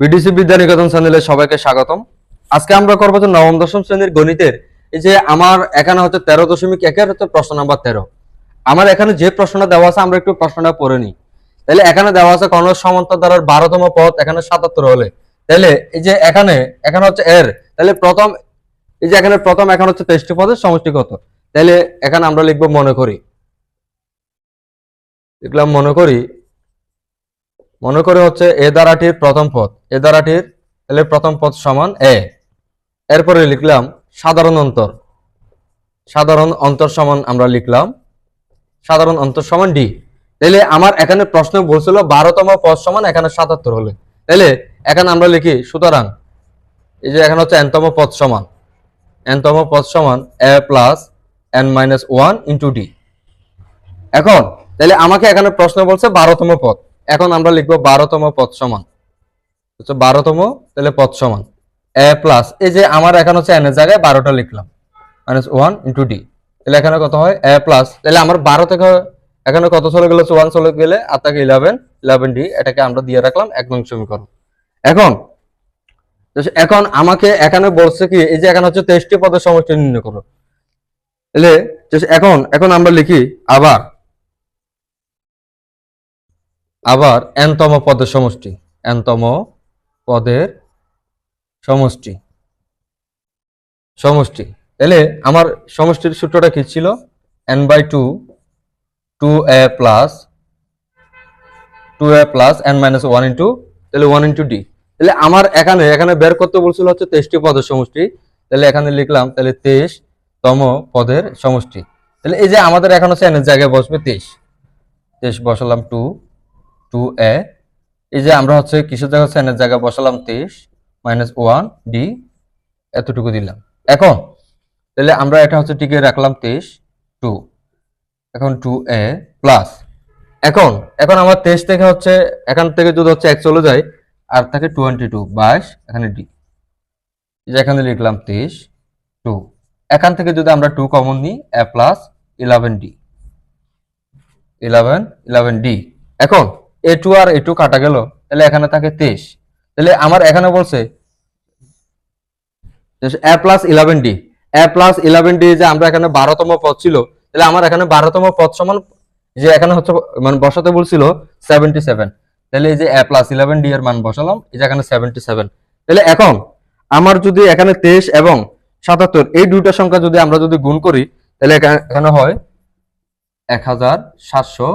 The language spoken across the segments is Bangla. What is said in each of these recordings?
বিডিসি বিদ্যানিকেতন চ্যানেলে সবাইকে স্বাগতম। আজকে আমরা করব যে নবম, দশম শ্রেণির গণিতের। এই যে আমার এখানে হচ্ছে তেরো দশমিক একের হচ্ছে প্রশ্ন নাম্বার তেরো। আমার এখানে যে প্রশ্নটা দেওয়া আছে, আমরা একটু প্রশ্নটা পড়ে নিই। তাহলে এখানে দেওয়া আছে কোন সমান্তর দ্বারার বারোতম পথ এখানে সাতাত্তর হলে। তাহলে এই যে এখানে এখানে হচ্ছে এর। তাহলে প্রথম, এই যে এখানে প্রথম, এখানে হচ্ছে তেইশটি পদের সমষ্টি কত? তাহলে এখানে আমরা লিখব মনে করি। লিখলাম মনে করি মনে করে হচ্ছে এ দ্বারাটির প্রথম পদ, এ দ্বারাটির তাহলে প্রথম পদ সমান এ। এরপরে লিখলাম সাধারণ অন্তর। সাধারণ অন্তর সমান আমরা লিখলাম সাধারণ অন্তর সমান ডি। তাহলে আমার এখানে প্রশ্ন বলছিল বারোতম পদ সমান, এখানে সাতাত্তর হলে। তাহলে এখানে আমরা লিখি, সুতরাং এই যে এখানে হচ্ছে এনতম পদ সমান। এনতম পদ সমান a plus n minus one into d. এখন তাহলে আমাকে এখানে প্রশ্ন বলছে বারোতম পদ। এখন আমরা লিখব বারোতম পদ সমান। বারোতম, তাহলে পদ সমান। এ প্লাস এই যে আমার এখন হচ্ছে এন এর জায়গায় বারোটা লিখলাম। মাইনাস ওয়ান ইন্টু ডি তাহলে এখানে কত হয়? এ প্লাস তাহলে আমার বারো থেকে এখানে কত চলে গেলে? ওয়ান চলে গেলে আর থাকে ইলেভেন ইলেভেন ডি এটাকে আমরা দিয়ে রাখলাম এক নং সমীকরণ। এখন এখন আমাকে এখানে বলছে কি, এই যে এখানে হচ্ছে তেইশটি পদের সমষ্টি নির্ণয় করো। তাহলে এখন এখন আমরা লিখি আবার আবার এনতম পদের সমষ্টি, এনতম পদের সমষ্টি সমষ্টি। তাহলে আমার সমষ্টির সূত্রটা কি ছিল? N by two two a plus two a plus n minus one into তাহলে ওয়ান ইন্টু ডি তাহলে আমার এখানে এখানে বের করতে বলছিল হচ্ছে তেইশটি পদের সমষ্টি। তাহলে এখানে লিখলাম, তাহলে তেইশ তম পদের সমষ্টি। তাহলে এই যে আমাদের এখন হচ্ছে এনের জায়গায় বসবে তেইশ। তেইশ বসালাম টু টু এ এই যে আমরা হচ্ছে কিসের জায়গা হচ্ছে এনের জায়গায় বসালাম তেইশ মাইনাস ওয়ান ডি এতটুকু দিলাম। এখন, তাহলে আমরা এটা হচ্ছে টিকে রাখলাম তেইশ টু এখন টু এ প্লাস এখন এখন আমার তেইশ থেকে হচ্ছে, এখান থেকে যদি হচ্ছে এক চলে যায়, আর থাকে টোয়েন্টি টু বাইশ, এখানে ডি যে এখানে লিখলাম তেইশ টু এখান থেকে যদি আমরা টু কমন নিই a plus eleven d eleven eleven d এখন এ টু আর এ টু কাটা গেল। তাহলে এখানে থাকে তেইশ। তাহলে আমার এখানে বলছে a plus eleven d a plus eleven d যে আমরা এখানে বারোতম পদ ছিল, তাহলে আমার এখানে বারোতম পদ সমান, যে এখানে হচ্ছে মানে বসাতে বলছিল সেভেন্টি সেভেন তাহলে এই যে এ প্লাস ইলেভেন ডি এর মান বসালাম, এই যে এখানে সেভেন্টি সেভেন তাহলে এখন আমার যদি এখানে তেইশ এবং সাতাত্তর, এই দুইটা সংখ্যা যদি আমরা যদি গুণ করি, তাহলে এখা- এখানে হয় এক হাজার সাতশো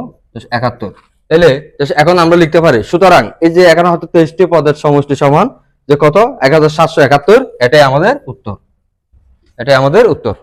একাত্তর। তাহলে এখন আমরা লিখতে পারি, সুতরাং এই যে এখানে হয়তো তেইশটি পদের সমষ্টি সমান, যে কত? এক হাজার সাতশো একাত্তর, এটাই আমাদের উত্তর। এটাই আমাদের উত্তর।